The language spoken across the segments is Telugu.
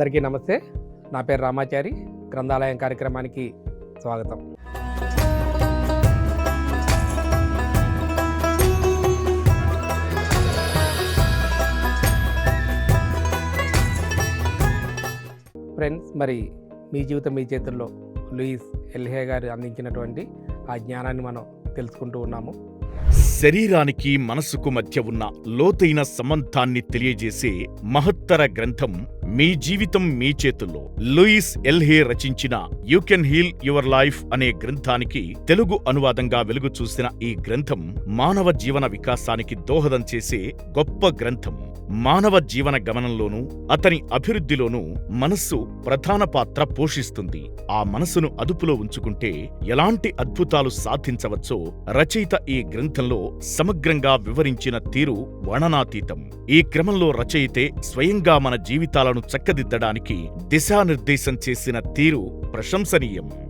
అందరికీ నమస్తే. నా పేరు రామాచారి. గ్రంథాలయం కార్యక్రమానికి స్వాగతం. ఫ్రెండ్స్ మరి మీ జీవితం మీ చేతుల్లో లూయిస్ ఎల్హే గారు అందించినటువంటి ఆ జ్ఞానాన్ని మనం తెలుసుకుంటూ ఉన్నాము. శరీరానికి మనసుకు మధ్య ఉన్న లోతైన సంబంధాన్ని తెలియజేసే మహత్తర గ్రంథం మీ జీవితం మీ చేతుల్లో. లూయిస్ ఎల్హే రచించిన you can heal your life అనే గ్రంథానికి తెలుగు అనువాదంగా వెలుగు చూసిన ఈ గ్రంథం మానవ జీవన వికాసానికి దోహదం చేసే గొప్ప గ్రంథం. మానవ జీవన గమనంలోనూ అతని అభివృద్ధిలోనూ మనస్సు ప్రధాన పాత్ర పోషిస్తుంది. ఆ మనసును అదుపులో ఉంచుకుంటే ఎలాంటి అద్భుతాలు సాధించవచ్చో రచయిత ఈ గ్రంథంలో సమగ్రంగా వివరించిన తీరు వర్ణనాతీతం. ఈ క్రమంలో రచయితే స్వయంగా మన జీవితాలను చక్కదిద్దడానికి దిశానిర్దేశం చేసిన తీరు ప్రశంసనీయం.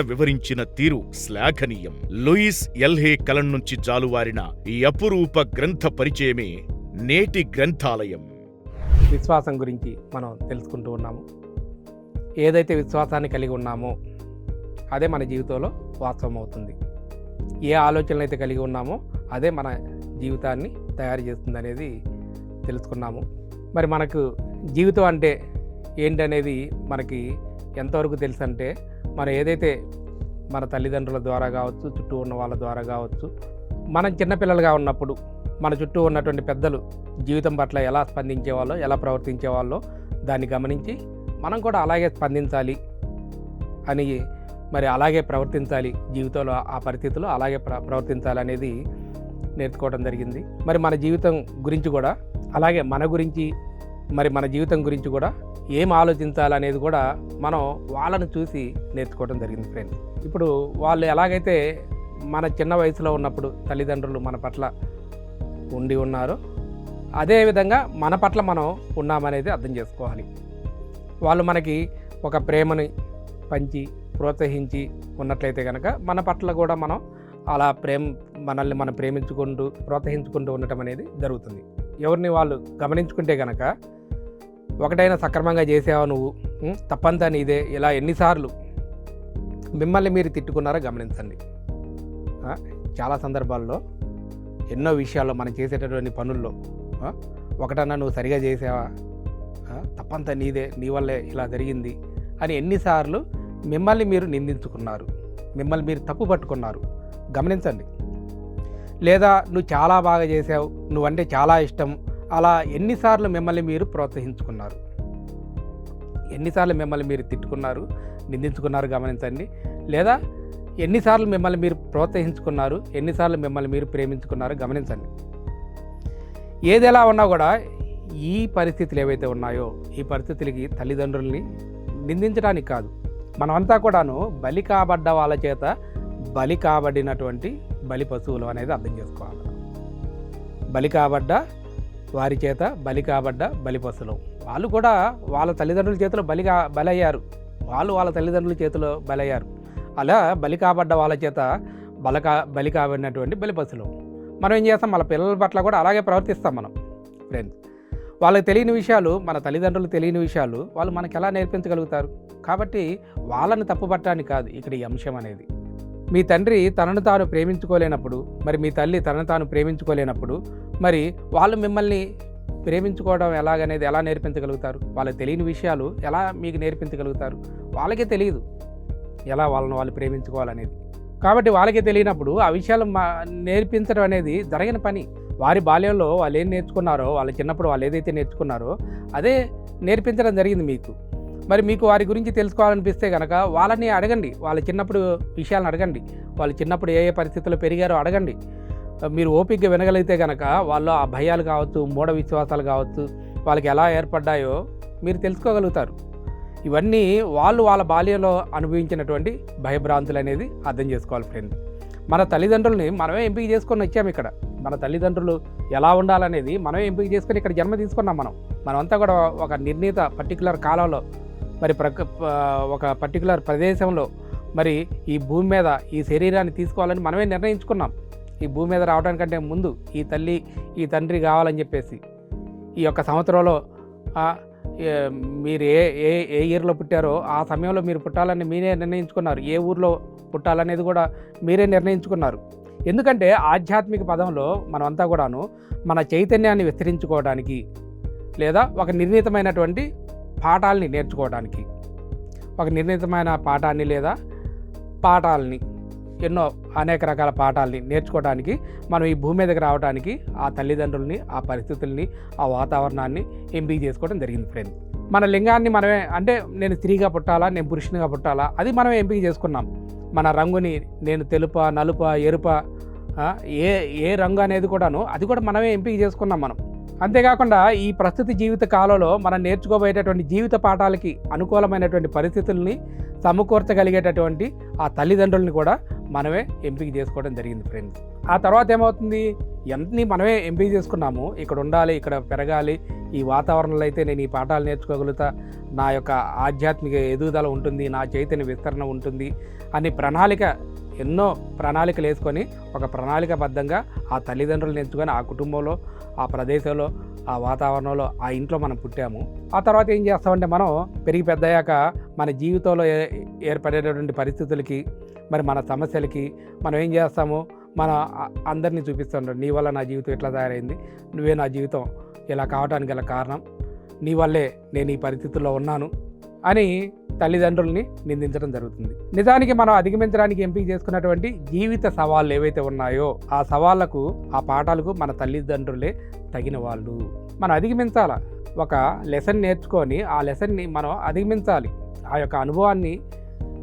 వివరించిన తీరు శ్లాఘనీయం. లూయిస్ ఎల్హే కలం నుంచి జాలువారిన ఈ అపురూప గ్రంథ పరిచయమే నేటి గ్రంథాలయం. విశ్వాసం గురించి మనం తెలుసుకుంటూ ఉన్నాము. ఏదైతే విశ్వాసాన్ని కలిగి ఉన్నామో అదే మన జీవితంలో వాస్తవం అవుతుంది ఏ ఆలోచనలు అయితే కలిగి ఉన్నామో అదే మన జీవితాన్ని తయారు చేస్తుంది అనేది తెలుసుకున్నాము. మరి మనకు జీవితం అంటే ఏంటనేది మనకి ఎంతవరకు తెలుసు అంటే మనం ఏదైతే మన తల్లిదండ్రుల ద్వారా కావచ్చు చుట్టూ ఉన్న వాళ్ళ ద్వారా కావచ్చు మనం చిన్నపిల్లలుగా ఉన్నప్పుడు మన చుట్టూ ఉన్నటువంటి పెద్దలు జీవితం పట్ల ఎలా స్పందించేవాళ్ళో ఎలా ప్రవర్తించేవాళ్ళో దాన్ని గమనించి మనం కూడా అలాగే స్పందించాలి అని మరి అలాగే ప్రవర్తించాలి జీవితంలో ఆ పరిస్థితుల్లో అలాగే ప్ర ప్రవర్తించాలి అనేది నేర్చుకోవడం జరిగింది. మరి మన జీవితం గురించి కూడా అలాగే మన గురించి మరి మన జీవితం గురించి కూడా ఏం ఆలోచించాలనేది కూడా మనం వాళ్ళని చూసి నేర్చుకోవడం జరిగింది ఫ్రెండ్స్ ఇప్పుడు వాళ్ళు ఎలాగైతే మన చిన్న వయసులో ఉన్నప్పుడు తల్లిదండ్రులు మన పట్ల ఉండి ఉన్నారో అదేవిధంగా మన పట్ల మనం ఉన్నామనేది అర్థం చేసుకోవాలి. వాళ్ళు మనకి ఒక ప్రేమని పంచి ప్రోత్సహించి ఉన్నట్లయితే కనుక మన పట్ల కూడా మనం అలా ప్రేమ మనల్ని మనం ప్రేమించుకుంటూ ప్రోత్సహించుకుంటూ ఉండటం అనేది జరుగుతుంది. ఎవరిని వాళ్ళు గమనించుకుంటే కనుక ఒకటైనా సక్రమంగా చేసావా నువ్వు? తప్పంతా నీదే. ఇలా ఎన్నిసార్లు మిమ్మల్ని మీరు తిట్టుకున్నారో గమనించండి. చాలా సందర్భాల్లో ఎన్నో విషయాల్లో మనం చేసేటటువంటి పనుల్లో ఒకటన్నా నువ్వు సరిగా చేసావా? తప్పంతా నీదే. నీ వల్లే ఇలా జరిగింది అని ఎన్నిసార్లు మిమ్మల్ని మీరు నిందించుకున్నారు. మిమ్మల్ని మీరు తప్పు పట్టుకున్నారు. గమనించండి. లేదా నువ్వు చాలా బాగా చేసావు. నువ్వంటే చాలా ఇష్టం. అలా ఎన్నిసార్లు మిమ్మల్ని మీరు ప్రోత్సహించుకున్నారు? ఎన్నిసార్లు మిమ్మల్ని మీరు తిట్టుకున్నారు నిందించుకున్నారు గమనించండి. లేదా ఎన్నిసార్లు మిమ్మల్ని మీరు ప్రోత్సహించుకున్నారు ఎన్నిసార్లు మిమ్మల్ని మీరు ప్రేమించుకున్నారు గమనించండి. ఏది ఎలా ఉన్నా కూడా ఈ పరిస్థితులు ఏవైతే ఉన్నాయో ఈ పరిస్థితులకి తల్లిదండ్రుల్ని నిందించడానికి కాదు. మనమంతా కూడాను బలి కాబడ్డ వాళ్ళ చేత బలి కాబడినటువంటి బలి పశువులు అనేది అర్థం చేసుకోవాలి. బలి కాబడ్డ వారి చేత బలి కాబడ్డ బలిపశులం. వాళ్ళు కూడా వాళ్ళ తల్లిదండ్రుల చేతిలో బలిగా బలయ్యారు. వాళ్ళు వాళ్ళ తల్లిదండ్రుల చేతిలో బలయ్యారు. అలా బలి కాబడ్డ వాళ్ళ చేత బల బలి కాబడినటువంటి బలిపశులం. మనం ఏం చేస్తాం? మన పిల్లల పట్ల కూడా అలాగే ప్రవర్తిస్తాం మనం. ఫ్రెండ్స్ వాళ్ళకి తెలియని విషయాలు మన తల్లిదండ్రులు తెలియని విషయాలు వాళ్ళు మనకి ఎలా నేర్పించగలుగుతారు? కాబట్టి వాళ్ళని తప్పుపట్టడానికి కాదు ఇక్కడ ఈ అంశం అనేది. మీ తండ్రి తనను తాను ప్రేమించుకోలేనప్పుడు మరి మీ తల్లి తనను తాను ప్రేమించుకోలేనప్పుడు మరి వాళ్ళు మిమ్మల్ని ప్రేమించుకోవడం ఎలాగనేది ఎలా నేర్పించగలుగుతారు? వాళ్ళకి తెలియని విషయాలు ఎలా మీకు నేర్పించగలుగుతారు? వాళ్ళకే తెలియదు ఎలా వాళ్ళని వాళ్ళు ప్రేమించుకోవాలనేది. కాబట్టి వాళ్ళకే తెలియనప్పుడు ఆ విషయాలు మా నేర్పించడం అనేది జరగని పని. వారి బాల్యంలో వాళ్ళు ఏం నేర్చుకున్నారో వాళ్ళ చిన్నప్పుడు వాళ్ళు ఏదైతే నేర్చుకున్నారో అదే నేర్పించడం జరిగింది మీకు. మరి మీకు వారి గురించి తెలుసుకోవాలనిపిస్తే కనుక వాళ్ళని అడగండి. వాళ్ళ చిన్నప్పుడు విషయాలను అడగండి. వాళ్ళు చిన్నప్పుడు ఏ ఏ పరిస్థితుల్లో పెరిగారో అడగండి. మీరు ఓపికగా వినగలిగితే కనుక వాళ్ళు ఆ భయాలు కావచ్చు మూఢ విశ్వాసాలు కావచ్చు వాళ్ళకి ఎలా ఏర్పడ్డాయో మీరు తెలుసుకోగలుగుతారు. ఇవన్నీ వాళ్ళు వాళ్ళ బాల్యంలో అనుభవించినటువంటి భయభ్రాంతులు అనేది అర్థం చేసుకోవాలి ఫ్రెండ్. మన తల్లిదండ్రుల్ని మనమే ఎంపిక చేసుకొని వచ్చాము ఇక్కడ. మన తల్లిదండ్రులు ఎలా ఉండాలనేది మనమే ఎంపిక చేసుకొని ఇక్కడ జన్మ తీసుకున్నాం మనం. మనమంతా కూడా ఒక నిర్ణీత పర్టికులర్ కాలంలో మరి ప్రక ఒక పర్టికులర్ ప్రదేశంలో మరి ఈ భూమి మీద ఈ శరీరాన్ని తీసుకోవాలని మనమే నిర్ణయించుకున్నాం. ఈ భూమి మీద రావడానికంటే ముందు ఈ తల్లి ఈ తండ్రి కావాలని చెప్పేసి ఈ యొక్క సంవత్సరంలో మీరు ఏ ఏ ఏ ఇయర్లో పుట్టారో ఆ సమయంలో మీరు పుట్టాలని మీరే నిర్ణయించుకున్నారు. ఏ ఊర్లో పుట్టాలనేది కూడా మీరే నిర్ణయించుకున్నారు. ఎందుకంటే ఆధ్యాత్మిక పదంలో మనమంతా కూడాను మన చైతన్యాన్ని విస్తరించుకోవడానికి లేదా ఒక నిర్ణీతమైనటువంటి పాఠాలని నేర్చుకోవడానికి. ఒక నిర్ణీతమైన పాఠాన్ని లేదా పాఠాలని ఎన్నో అనేక రకాల పాఠాలని నేర్చుకోవడానికి మనం ఈ భూమి మీదకి రావడానికి ఆ తల్లిదండ్రుల్ని ఆ పరిస్థితుల్ని ఆ వాతావరణాన్ని ఎంపిక చేసుకోవడం జరిగింది ఫ్రెండ్ మన లింగాన్ని మనమే అంటే నేను స్త్రీగా పుట్టాలా నేను పురుషునిగా పుట్టాలా అది మనమే ఎంపిక చేసుకున్నాం. మన రంగుని నేను తెలుప నలుప ఎరుప ఏ ఏ రంగు అనేది కూడాను అది కూడా మనమే ఎంపిక చేసుకున్నాం మనం. అంతేకాకుండా ఈ ప్రస్తుత జీవిత కాలంలో మనం నేర్చుకోబోయేటటువంటి జీవిత పాఠాలకి అనుకూలమైనటువంటి పరిస్థితుల్ని సమకూర్చగలిగేటటువంటి ఆ తల్లిదండ్రుల్ని కూడా మనమే ఎంపిక చేసుకోవడం జరిగింది ఫ్రెండ్స్. ఆ తర్వాత ఏమవుతుంది? ఎంతని మనమే ఎంపిక చేసుకున్నాము. ఇక్కడ ఉండాలి ఇక్కడ పెరగాలి. ఈ వాతావరణంలో అయితే నేను ఈ పాఠాలు నేర్చుకోగలుగుతా. నా యొక్క ఆధ్యాత్మిక ఎదుగుదల ఉంటుంది నా చైతన్య విస్తరణ ఉంటుంది అనే ప్రణాళిక ఎన్నో ప్రణాళికలు వేసుకొని ఒక ప్రణాళికబద్ధంగా ఆ తల్లిదండ్రులు నేర్చుకొని ఆ కుటుంబంలో ఆ ప్రదేశంలో ఆ వాతావరణంలో ఆ ఇంట్లో మనం పుట్టాము. ఆ తర్వాత ఏం చేస్తామంటే మనం పెరిగి పెద్దయ్యాక మన జీవితంలో ఏ- ఏర్పడేటటువంటి పరిస్థితులకి మరి మన సమస్యలకి మనం ఏం చేస్తాము? మన అందరినీ చూపిస్తుంటాం. నీ వల్ల నా జీవితం ఎట్లా తయారైంది? నువ్వే నా జీవితం ఇలా కావడానికి గల కారణం. నీ వల్లే నేను ఈ పరిస్థితుల్లో ఉన్నాను. అని తల్లిదండ్రుల్ని నిందించడం జరుగుతుంది. నిజానికి మనం అధిగమించడానికి ఎంపిక చేసుకున్నటువంటి జీవిత సవాళ్ళు ఏవైతే ఉన్నాయో ఆ సవాళ్ళకు ఆ పాఠాలకు మన తల్లిదండ్రులే తగిన వాళ్ళు. మనం అధిగమించాల? ఒక లెసన్ నేర్చుకొని ఆ లెసన్ని మనం అధిగమించాలి. ఆ యొక్క అనుభవాన్ని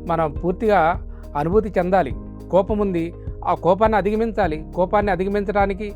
మనం పూర్తిగా అనుభూతి చెందాలి. కోపం ఉంది ఆ కోపాన్ని అధిగమించాలి. కోపాన్ని అధిగమించడానికి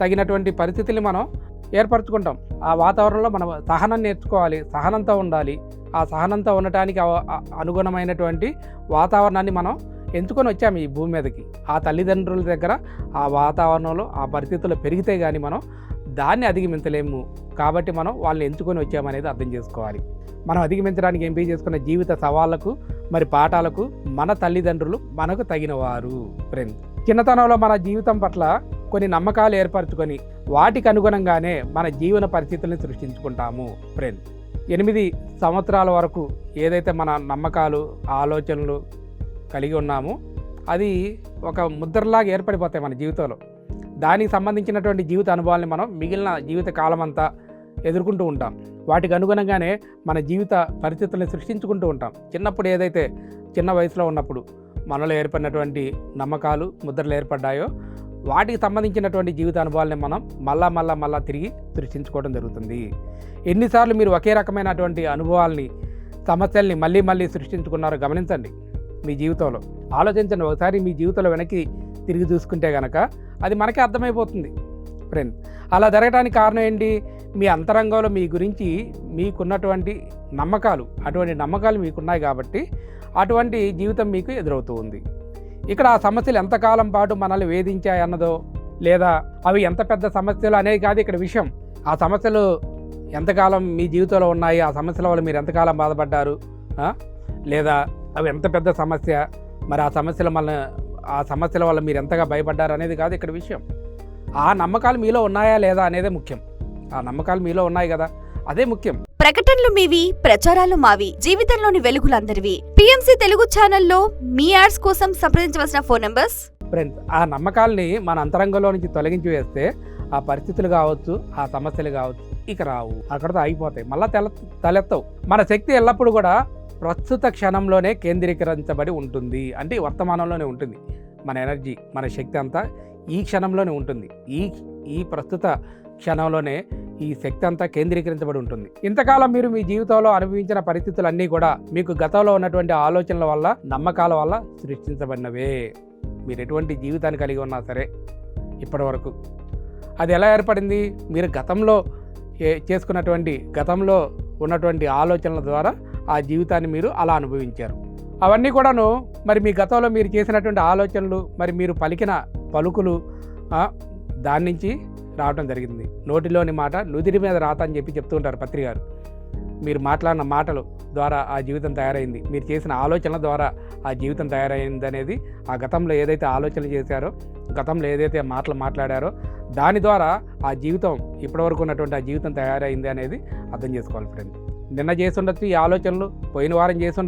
తగినటువంటి పరిస్థితులు మనం ఏర్పరచుకుంటాం. ఆ వాతావరణంలో మనం సహనం నేర్చుకోవాలి సహనంతో ఉండాలి. ఆ సహనంతో ఉండటానికి అనుగుణమైనటువంటి వాతావరణాన్ని మనం ఎంచుకొని వచ్చాము ఈ భూమి మీదకి. ఆ తల్లిదండ్రుల దగ్గర ఆ వాతావరణంలో ఆ పరిస్థితుల్లో పెరిగితే కానీ మనం దాన్ని అధిగమించలేము. కాబట్టి మనం వాళ్ళని ఎంచుకొని వచ్చామనేది అర్థం చేసుకోవాలి. మనం అధిగమించడానికి ఎంపిక చేసుకున్న జీవిత సవాళ్ళకు మరి పాఠాలకు మన తల్లిదండ్రులు మనకు తగినవారు. ఫ్రెండ్స్ చిన్నతనంలో మన జీవితం పట్ల కొన్ని నమ్మకాలు ఏర్పరచుకొని వాటికి అనుగుణంగానే మన జీవన పరిస్థితుల్ని సృష్టించుకుంటాము. ఫ్రెండ్ ఎనిమిది సంవత్సరాల వరకు ఏదైతే మన నమ్మకాలు ఆలోచనలు కలిగి ఉన్నామో అది ఒక ముద్రలాగా ఏర్పడిపోతాయి మన జీవితంలో. దానికి సంబంధించినటువంటి జీవిత అనుభవాల్ని మనం మిగిలిన జీవిత కాలం అంతా ఎదుర్కొంటూ ఉంటాం. వాటికి అనుగుణంగానే మన జీవిత పరిస్థితుల్ని సృష్టించుకుంటూ ఉంటాం. చిన్నప్పుడు ఏదైతే చిన్న వయసులో ఉన్నప్పుడు మనలో ఏర్పడినటువంటి నమ్మకాలు ముద్రలు ఏర్పడ్డాయో వాటికి సంబంధించినటువంటి జీవిత అనుభవాల్ని మనం మళ్ళా మళ్ళా మళ్ళా తిరిగి సృష్టించుకోవడం జరుగుతుంది. ఎన్నిసార్లు మీరు ఒకే రకమైనటువంటి అనుభవాల్ని సమస్యల్ని మళ్ళీ మళ్ళీ సృష్టించుకున్నారో గమనించండి. మీ జీవితంలో ఆలోచించండి. ఒకసారి మీ జీవితంలో వెనక్కి తిరిగి చూసుకుంటే కనుక అది మనకే అర్థమైపోతుంది. ఫ్రెండ్ అలా జరగడానికి కారణం ఏంటి? మీ అంతరంగంలో మీ గురించి మీకున్నటువంటి నమ్మకాలు అటువంటి నమ్మకాలు మీకున్నాయి కాబట్టి అటువంటి జీవితం మీకు ఎదురవుతూ ఉంది. ఇక్కడ ఆ సమస్యలు ఎంతకాలం పాటు మనల్ని వేధించాయి అన్నదో లేదా అవి ఎంత పెద్ద సమస్యలు అనేది కాదు ఇక్కడ విషయం. ఆ సమస్యలు ఎంతకాలం మీ జీవితంలో ఉన్నాయి ఆ సమస్యల వల్ల మీరు ఎంతకాలం బాధపడ్డారు లేదా అవి ఎంత పెద్ద సమస్య మరి ఆ సమస్యల మన ఆ సమస్యల వల్ల మీరు ఎంతగా భయపడ్డారు అనేది కాదు ఇక్కడ విషయం. ఆ నమ్మకాలు మీలో ఉన్నాయా లేదా అనేదే ముఖ్యం. ఆ నమ్మకాలు మీలో ఉన్నాయి కదా అదే ముఖ్యం. ప్రకటనలు మీవి ప్రచారాలు మావి జీవితంలోని వెలుగులందరివి. పిఎంసి తెలుగు ఛానల్లో మీ యాడ్స్ కోసం సంప్రదించవలసిన ఫోన్ నంబర్స్? ఫ్రెండ్స్ ఆ నమ్మకాల్ని మన అంతరంగంలో నుంచి తొలగించి వేస్తే ఆ పరిస్థితులు కావచ్చు ఆ సమస్యలు కావచ్చు ఇక రావు. అక్కడతో అయిపోతాయి. మళ్ళీ తెల తలెత్తవు. మన శక్తి ఎల్లప్పుడూ కూడా ప్రస్తుత క్షణంలోనే కేంద్రీకరించబడి ఉంటుంది. అంటే వర్తమానంలోనే ఉంటుంది. మన ఎనర్జీ మన శక్తి అంతా ఈ క్షణంలోనే ఉంటుంది. ఈ ఈ ప్రస్తుత క్షణంలోనే ఈ శక్తి అంతా కేంద్రీకరించబడి ఉంటుంది. ఇంతకాలం మీరు మీ జీవితంలో అనుభవించిన పరిస్థితులన్నీ కూడా మీకు గతంలో ఉన్నటువంటి ఆలోచనల వల్ల నమ్మకాల వల్ల సృష్టించబడినవే. మీరు ఎటువంటి జీవితాన్ని కలిగి ఉన్నా సరే ఇప్పటి వరకు అది ఎలా ఏర్పడింది? మీరు గతంలో ఏ చేసుకున్నటువంటి గతంలో ఉన్నటువంటి ఆలోచనల ద్వారా ఆ జీవితాన్ని మీరు అలా అనుభవించారు. అవన్నీ కూడాను మరి మీ గతంలో మీరు చేసినటువంటి ఆలోచనలు మరి మీరు పలికిన పలుకులు దాని నుంచి రావడం జరిగింది. నోటిలోని మాట నుదిరి మీద రాత అని చెప్పి చెప్తూ ఉంటారు పత్రి గారు మీరు మాట్లాడిన మాటలు ద్వారా ఆ జీవితం తయారైంది. మీరు చేసిన ఆలోచనల ద్వారా ఆ జీవితం తయారైంది అనేది ఆ గతంలో ఏదైతే ఆలోచనలు చేశారో గతంలో ఏదైతే మాటలు మాట్లాడారో దాని ద్వారా ఆ జీవితం ఇప్పటివరకు ఉన్నటువంటి ఆ జీవితం తయారైంది అనేది అర్థం చేసుకోవాలి ఫ్రెండ్. నిన్న చేసి ఈ ఆలోచనలు పోయిన వారం చేసి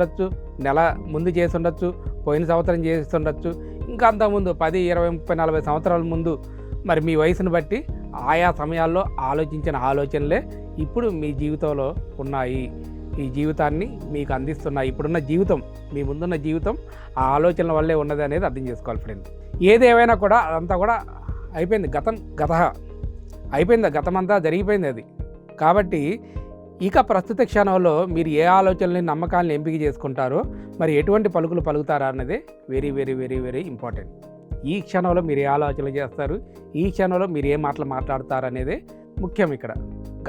నెల ముందు చేసి పోయిన సంవత్సరం చేస్తుండొచ్చు ఇంకా అంతకుముందు పది ఇరవై ముప్పై నలభై సంవత్సరాల ముందు మరి మీ వయసును బట్టి ఆయా సమయాల్లో ఆలోచించిన ఆలోచనలే ఇప్పుడు మీ జీవితంలో ఉన్నాయి. ఈ జీవితాన్ని మీకు అందిస్తున్నాయి. ఇప్పుడున్న జీవితం మీ ముందున్న జీవితం ఆ ఆలోచనల వల్లే ఉన్నది అనేది అర్థం చేసుకోవాలి ఫ్రెండ్. ఏదేమైనా కూడా అదంతా కూడా అయిపోయింది. గతం గత. అయిపోయింది. గతమంతా గతం అంతా జరిగిపోయింది అది. కాబట్టి ఇక ప్రస్తుత క్షణంలో మీరు ఏ ఆలోచనల్ని నమ్మకాలను ఎంపిక చేసుకుంటారో మరి ఎటువంటి పలుకులు పలుకుతారా అన్నదే very very very very important. ఈ క్షణంలో మీరు ఏ ఆలోచనలు చేస్తారు? ఈ క్షణంలో మీరు ఏ మాటలు మాట్లాడతారు అనేది ముఖ్యం ఇక్కడ.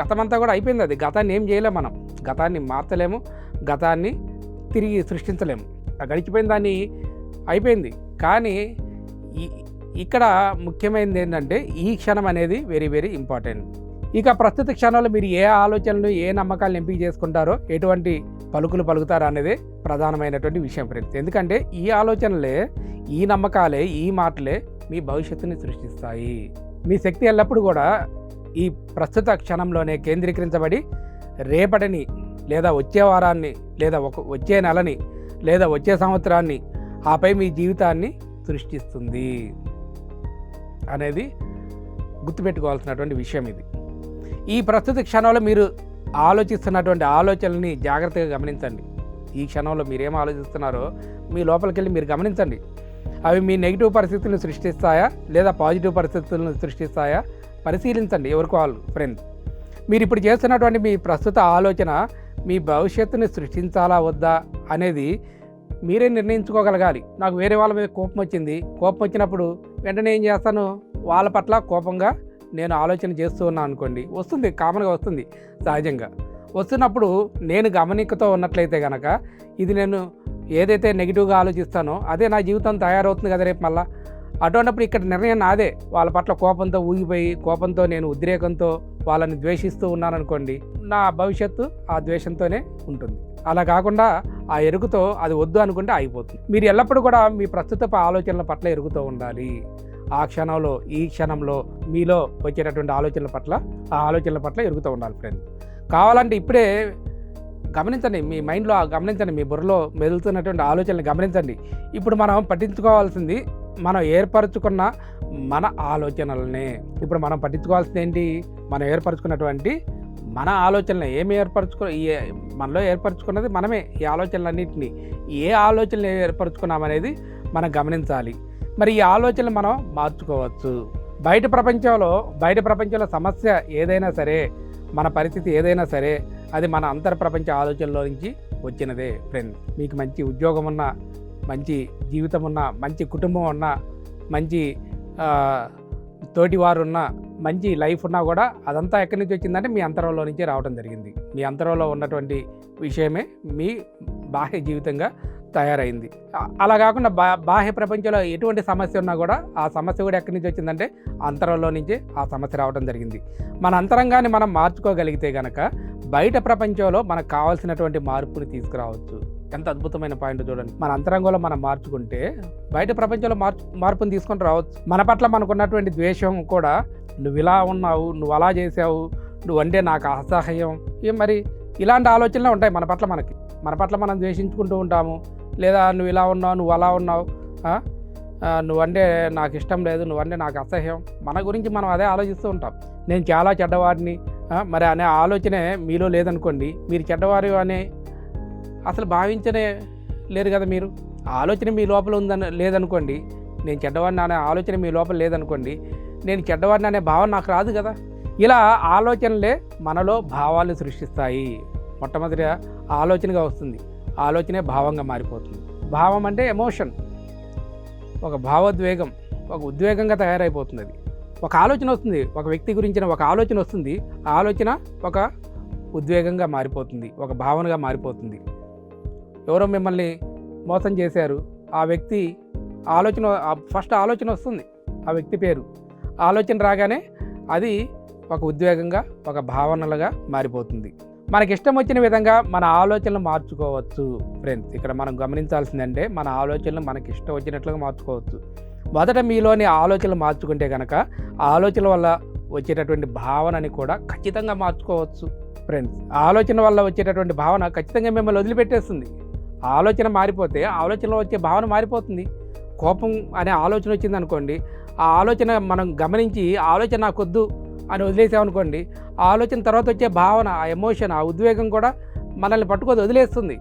గతమంతా కూడా అయిపోయింది అది. గతాన్ని ఏం చేయలేము మనం. గతాన్ని మార్చలేము. గతాన్ని తిరిగి సృష్టించలేము. గడిచిపోయిన దాన్ని అయిపోయింది. కానీ ఇక్కడ ముఖ్యమైనది ఏంటంటే ఈ క్షణం అనేది వెరీ వెరీ ఇంపార్టెంట్. ఇక ప్రస్తుత క్షణంలో మీరు ఏ ఆలోచనలు ఏ నమ్మకాలను ఎంపిక చేసుకుంటారో ఎటువంటి పలుకులు పలుకుతారా అనేది ప్రధానమైనటువంటి విషయం ఫ్రెండ్స్ ఎందుకంటే ఈ ఆలోచనలే ఈ నమ్మకాలే ఈ మాటలే మీ భవిష్యత్తుని సృష్టిస్తాయి. మీ శక్తి ఎల్లప్పుడూ కూడా ఈ ప్రస్తుత క్షణంలోనే కేంద్రీకరించబడి రేపటిని లేదా వచ్చే వారాన్ని లేదా ఒక వచ్చే నెలని లేదా వచ్చే సంవత్సరాన్ని ఆపై మీ జీవితాన్ని సృష్టిస్తుంది అనేది గుర్తుపెట్టుకోవాల్సినటువంటి విషయం ఇది. ఈ ప్రస్తుత క్షణంలో మీరు ఆలోచిస్తున్నటువంటి ఆలోచనల్ని జాగ్రత్తగా గమనించండి. ఈ క్షణంలో మీరేం ఆలోచిస్తున్నారో మీ లోపలికి వెళ్ళి మీరు గమనించండి. అవి మీ నెగిటివ్ పరిస్థితులను సృష్టిస్తాయా? లేదా పాజిటివ్ పరిస్థితులను సృష్టిస్తాయా? పరిశీలించండి ఎవరికి వాళ్ళు ఫ్రెండ్ మీరు ఇప్పుడు చేస్తున్నటువంటి మీ ప్రస్తుత ఆలోచన మీ భవిష్యత్తుని సృష్టించాలా వద్దా అనేది మీరే నిర్ణయించుకోగలగాలి. నాకు వేరే వాళ్ళ మీద కోపం వచ్చింది కోపం వచ్చినప్పుడు వెంటనే ఏం చేస్తాను? వాళ్ళ పట్ల కోపంగా నేను ఆలోచన చేస్తూ ఉన్నాను అనుకోండి వస్తుంది కామన్గా వస్తుంది సహజంగా. వస్తున్నప్పుడు నేను గమనికతో ఉన్నట్లయితే కనుక ఇది నేను ఏదైతే నెగిటివ్గా ఆలోచిస్తానో అదే నా జీవితం తయారవుతుంది కదా రేపు మళ్ళీ. అటువంటిప్పుడు ఇక్కడ నిర్ణయం నాదే. వాళ్ళ పట్ల కోపంతో ఊగిపోయి కోపంతో నేను ఉద్రేకంతో వాళ్ళని ద్వేషిస్తూ ఉన్నాను అనుకోండి నా భవిష్యత్తు ఆ ద్వేషంతోనే ఉంటుంది. అలా కాకుండా ఆ ఎరుగుతో అది వద్దు అనుకుంటే ఆగిపోతుంది. మీరు ఎల్లప్పుడూ కూడా మీ ప్రస్తుత ఆలోచనల పట్ల ఎరుగుతూ ఉండాలి. ఆ క్షణంలో ఈ క్షణంలో మీలో వచ్చేటటువంటి ఆలోచనల పట్ల ఆ ఆలోచనల పట్ల ఎరుగుతూ ఉండాలి ఫ్రెండ్ కావాలంటే ఇప్పుడే గమనించండి మీ మైండ్లో గమనించండి మీ బుర్రలో మెదులుతున్నటువంటి ఆలోచనలు గమనించండి. ఇప్పుడు మనం పట్టించుకోవాల్సింది మనం ఏర్పరచుకున్న మన ఆలోచనలనే. ఇప్పుడు మనం పట్టించుకోవాల్సింది ఏంటి? మనం ఏర్పరచుకున్నటువంటి మన ఆలోచనలు ఏమి ఏర్పరచుకో మనలో ఏర్పరచుకున్నది మనమే. ఈ ఆలోచనలన్నింటినీ ఏ ఆలోచనలు ఏర్పరచుకున్నామనేది మనం గమనించాలి. మరి ఈ ఆలోచనలు మనం మార్చుకోవచ్చు. బయట ప్రపంచంలో బయట ప్రపంచంలో సమస్య ఏదైనా సరే మన పరిస్థితి ఏదైనా సరే అది మన అంతర్ ప్రపంచ ఆలోచనలో నుంచి వచ్చినదే ఫ్రెండ్ మీకు మంచి ఉద్యోగం ఉన్నా మంచి జీవితం ఉన్నా మంచి కుటుంబం ఉన్న మంచి ఆ, తోటివారు మంచి లైఫ్ ఉన్నా కూడా అదంతా ఎక్కడి నుంచి వచ్చిందంటే మీ అంతరంలో నుంచే రావడం జరిగింది. మీ అంతరంలో ఉన్నటువంటి విషయమే మీ బాహ్య జీవితంగా తయారైంది. అలా కాకుండా బా బాహ్య ప్రపంచంలో ఎటువంటి సమస్య ఉన్నా కూడా ఆ సమస్య కూడా ఎక్కడి నుంచి వచ్చిందంటే అంతరంలో నుంచే ఆ సమస్య రావడం జరిగింది. మన అంతరంగాన్ని మనం మార్చుకోగలిగితే గనక బయట ప్రపంచంలో మనకు కావాల్సినటువంటి మార్పుని తీసుకురావచ్చు. ఎంత అద్భుతమైన పాయింట్ చూడండి. మన అంతరంగంలో మనం మార్చుకుంటే బయట ప్రపంచంలో మార్చు మార్పుని తీసుకొని రావచ్చు. మన పట్ల మనకున్నటువంటి ద్వేషం కూడా నువ్వు ఇలా ఉన్నావు నువ్వు అలా చేసావు నువ్వంటే నాకు అసహ్యం. ఏం మరి ఇలాంటి ఆలోచనలే ఉంటాయి మన పట్ల మనకి. మన పట్ల మనం ద్వేషించుకుంటూ ఉంటాము. లేదా నువ్వు ఇలా ఉన్నావు నువ్వు అలా ఉన్నావు నువ్వంటే నాకు ఇష్టం లేదు నువ్వంటే నాకు అసహ్యం. మన గురించి మనం అదే ఆలోచిస్తూ ఉంటాం. నేను చాలా చెడ్డవాడిని మరి అనే ఆలోచనే మీలో లేదనుకోండి మీరు చెడ్డవారు అనే అసలు భావించనే లేరు కదా మీరు. ఆలోచన మీ లోపల ఉందని లేదనుకోండి నేను చెడ్డవాడిని అనే ఆలోచన మీ లోపల లేదనుకోండి నేను చెడ్డవాడిని అనే భావన నాకు రాదు కదా. ఇలా ఆలోచనలే మనలో భావాలు సృష్టిస్తాయి. మొట్టమొదటిగా ఆలోచనగా వస్తుంది. ఆలోచనే భావంగా మారిపోతుంది. భావం అంటే ఎమోషన్ ఒక భావోద్వేగం ఒక ఉద్వేగంగా తయారైపోతుంది అది. ఒక ఆలోచన వస్తుంది ఒక వ్యక్తి గురించిన ఒక ఆలోచన వస్తుంది ఆ ఆలోచన ఒక ఉద్వేగంగా మారిపోతుంది ఒక భావనగా మారిపోతుంది. ఎవరో మిమ్మల్ని మోసం చేశారు ఆ వ్యక్తి ఆలోచన ఫస్ట్ ఆలోచన వస్తుంది ఆ వ్యక్తి పేరు. ఆలోచన రాగానే అది ఒక ఉద్వేగంగా ఒక భావనలుగా మారిపోతుంది. మనకి ఇష్టం వచ్చిన విధంగా మన ఆలోచనలు మార్చుకోవచ్చు ఫ్రెండ్స్ ఇక్కడ మనం గమనించాల్సిందంటే మన ఆలోచనలు మనకి ఇష్టం వచ్చినట్లుగా మార్చుకోవచ్చు. మొదట మీలోని ఆలోచనలు మార్చుకుంటే కనుక ఆలోచన ఆలోచనల వల్ల వచ్చేటటువంటి భావనని కూడా ఖచ్చితంగా మార్చుకోవచ్చు ఫ్రెండ్స్ ఆలోచన వల్ల వచ్చేటటువంటి భావన ఖచ్చితంగా మిమ్మల్ని వదిలిపెట్టేస్తుంది. ఆలోచన మారిపోతే ఆలోచనలో వచ్చే భావన మారిపోతుంది. కోపం అనే ఆలోచన వచ్చింది అనుకోండి ఆ ఆలోచన మనం గమనించి ఆలోచన నాకొద్దు అని వదిలేసామనుకోండి ఆ ఆలోచన తర్వాత వచ్చే భావన ఆ ఎమోషన్ ఆ ఉద్వేగం కూడా మనల్ని పట్టుకొని వదిలేస్తుంది.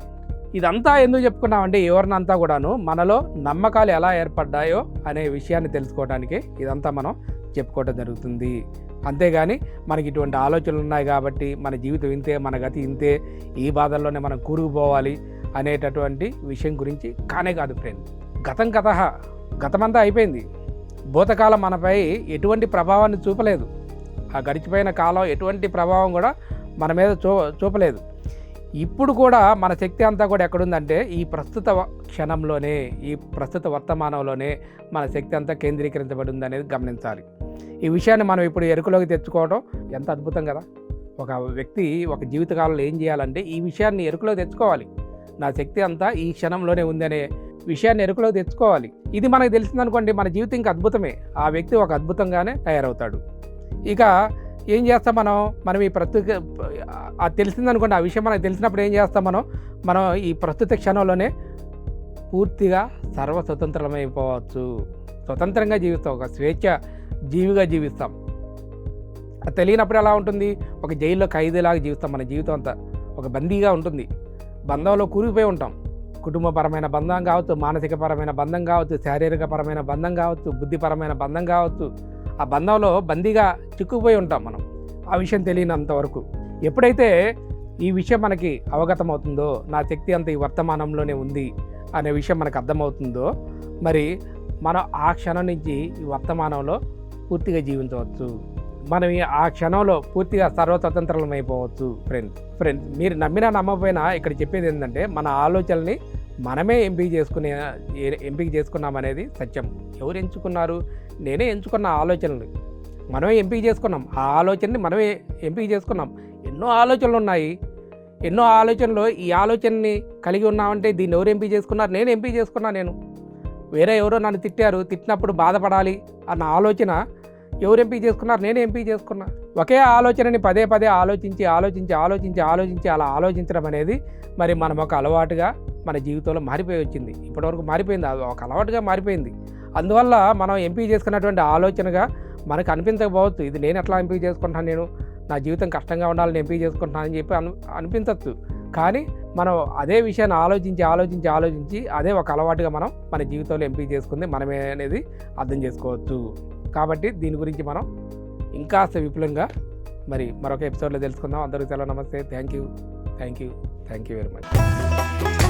ఇదంతా ఎందుకు చెప్పుకున్నామంటే ఎవరినంతా కూడాను మనలో నమ్మకాలు ఎలా ఏర్పడ్డాయో అనే విషయాన్ని తెలుసుకోవడానికి ఇదంతా మనం చెప్పుకోవడం జరుగుతుంది. అంతేగాని మనకి ఇటువంటి ఆలోచనలు ఉన్నాయి కాబట్టి మన జీవితం ఇంతే మన గతి ఇంతే ఈ బాధల్లోనే మనం కూరుకుపోవాలి అనేటటువంటి విషయం గురించి కానే కాదు ఫ్రెండ్. గతం కథ గతమంతా అయిపోయింది. భూతకాలం మనపై ఎటువంటి ప్రభావాన్ని చూపలేదు. ఆ గడిచిపోయిన కాలం ఎటువంటి ప్రభావం కూడా మన మీద చూ చూపలేదు. ఇప్పుడు కూడా మన శక్తి అంతా కూడా ఎక్కడుందంటే ఈ ప్రస్తుత క్షణంలోనే ఈ ప్రస్తుత వర్తమానంలోనే మన శక్తి అంతా కేంద్రీకరించబడి ఉందనేది గమనించాలి. ఈ విషయాన్ని మనం ఇప్పుడు ఎరుకలోకి తెచ్చుకోవడం ఎంత అద్భుతం కదా! ఒక వ్యక్తి ఒక జీవితకాలంలో ఏం చేయాలంటే ఈ విషయాన్ని ఎరుకలో తెచ్చుకోవాలి. నా శక్తి అంతా ఈ క్షణంలోనే ఉందనే విషయాన్ని ఎరుకలో తెచ్చుకోవాలి. ఇది మనకు తెలిసిందనుకోండి మన జీవితం ఇంకా అద్భుతమే. ఆ వ్యక్తి ఒక అద్భుతంగానే తయారవుతాడు. ఇక ఏం చేస్తాం మనం? మనం ఈ ప్రస్తుత అది తెలిసిందనుకోండి ఆ విషయం మనకు తెలిసినప్పుడు ఏం చేస్తాం మనం? మనం ఈ ప్రస్తుత క్షణంలోనే పూర్తిగా సర్వ స్వతంత్రమైపోవచ్చు స్వతంత్రంగా జీవిస్తాం ఒక స్వేచ్ఛ జీవిగా జీవిస్తాం. అది తెలియనప్పుడు ఎలా ఉంటుంది? ఒక జైల్లో ఖైదీలాగా జీవిస్తాం మన జీవితం అంతా. ఒక బందీగా ఉంటుంది. బంధంలో కూరిగిపోయి ఉంటాం. కుటుంబపరమైన బంధం కావచ్చు మానసికపరమైన బంధం కావచ్చు శారీరకపరమైన బంధం కావచ్చు బుద్ధిపరమైన బంధం కావచ్చు ఆ బంధంలో బందీగా చిక్కుపోయి ఉంటాం మనం. ఆ విషయం తెలియనంత వరకు. ఎప్పుడైతే ఈ విషయం మనకి అవగతమవుతుందో నా శక్తి అంత ఈ వర్తమానంలోనే ఉంది అనే విషయం మనకు అర్థమవుతుందో మరి మనం ఆ క్షణం నుంచి ఈ వర్తమానంలో పూర్తిగా జీవించవచ్చు. మనం ఆ క్షణంలో పూర్తిగా సర్వస్వతంత్రం అయిపోవచ్చు ఫ్రెండ్స్ ఫ్రెండ్స్ మీరు నమ్మినా నమ్మకపోయినా ఇక్కడ చెప్పేది ఏంటంటే మన ఆలోచనల్ని మనమే ఎంపిక చేసుకునే ఏ- ఎంపిక చేసుకున్నాం అనేది సత్యం. ఎవరు ఎంచుకున్నారు? నేనే ఎంచుకున్న ఆలోచనలు. మనమే ఎంపిక చేసుకున్నాం. ఆ ఆలోచనని మనమే ఎంపిక చేసుకున్నాం. ఎన్నో ఆలోచనలు ఉన్నాయి. ఎన్నో ఆలోచనలు ఈ ఆలోచనని కలిగి ఉన్నామంటే దీన్ని ఎవరు ఎంపిక చేసుకున్నారు? నేను ఎంపిక చేసుకున్నా నేను. వేరే ఎవరో నన్ను తిట్టారు. తిట్టినప్పుడు బాధపడాలి అన్న ఆలోచన ఎవరు ఎంపిక చేసుకున్నారు? నేను ఎంపిక చేసుకున్నా. ఒకే ఆలోచనని పదే పదే ఆలోచించి ఆలోచించి ఆలోచించి ఆలోచించి అలా ఆలోచించడం అనేది మరి మనం ఒక అలవాటుగా మన జీవితంలో మారిపోయి వచ్చింది. ఇప్పటివరకు మారిపోయింది. అది ఒక అలవాటుగా మారిపోయింది. అందువల్ల మనం ఎంపిక చేసుకున్నటువంటి ఆలోచనగా మనకు అనిపించకపోవచ్చు. ఇది నేను ఎట్లా ఎంపిక చేసుకుంటాను నేను నా జీవితం కష్టంగా ఉండాలని ఎంపిక చేసుకుంటున్నానని చెప్పి అను అనిపించవచ్చు కానీ మనం అదే విషయాన్ని ఆలోచించి ఆలోచించి ఆలోచించి అదే ఒక అలవాటుగా మనం మన జీవితంలో ఎంపిక చేసుకుంది మనమే అనేది అర్థం చేసుకోవచ్చు. కాబట్టి దీని గురించి మనం ఇంకా విపులంగా మరి మరొక ఎపిసోడ్లో తెలుసుకుందాం. అందరికీ సెలవు నమస్తే. Thank you. Thank you. Thank you very much.